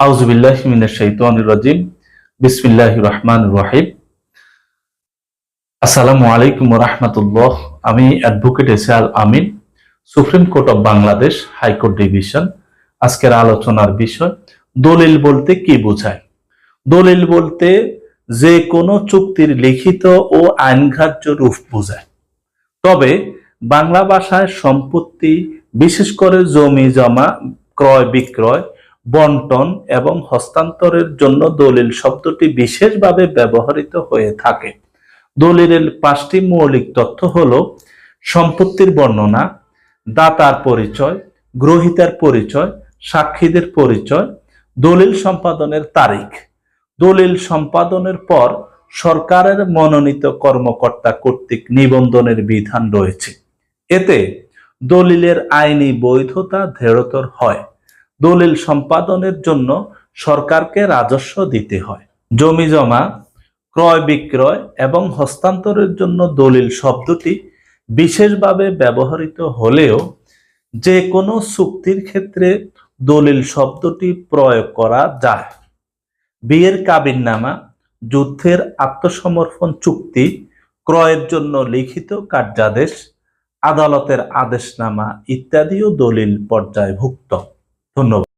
আজকের আলোচনার বিষয়, দলিল বলতে কি বোঝায়? দলিল বলতে যে কোনো চুক্তির লিখিত ও আইনগ্রাহ্য রূপ বোঝায়। তবে বাংলা ভাষায় সম্পত্তি, বিশেষ করে জমি, জমা ক্রয় বিক্রয় বন্টন এবং হস্তান্তরের জন্য দলিল শব্দটি বিশেষভাবে ব্যবহৃত হয়ে থাকে। দলিলের পাঁচটি মৌলিক তথ্য হল সম্পত্তির বর্ণনা, দাতার পরিচয়, গ্রহিতার পরিচয়, সাক্ষীদের পরিচয়, দলিল সম্পাদনের তারিখ। দলিল সম্পাদনের পর সরকারের মনোনীত কর্মকর্তা কর্তৃক নিবন্ধনের বিধান রয়েছে। এতে দলিলের আইনি বৈধতা দৃঢ়তর হয়। দলিল সম্পাদনের জন্য সরকারকে রাজস্ব দিতে হয়। জমি জমা, ক্রয় বিক্রয় এবং হস্তান্তরের জন্য দলিল শব্দটি বিশেষভাবে ব্যবহৃত হলেও যে কোনো চুক্তির ক্ষেত্রে দলিল শব্দটি প্রয়োগ করা যায়। বিয়ের কাবিননামা, যুদ্ধের আত্মসমর্পণ চুক্তি, ক্রয়ের জন্য লিখিত কার্যাদেশ, আদালতের আদেশনামা ইত্যাদিও দলিল পর্যায়ভুক্ত। ধন্যবাদ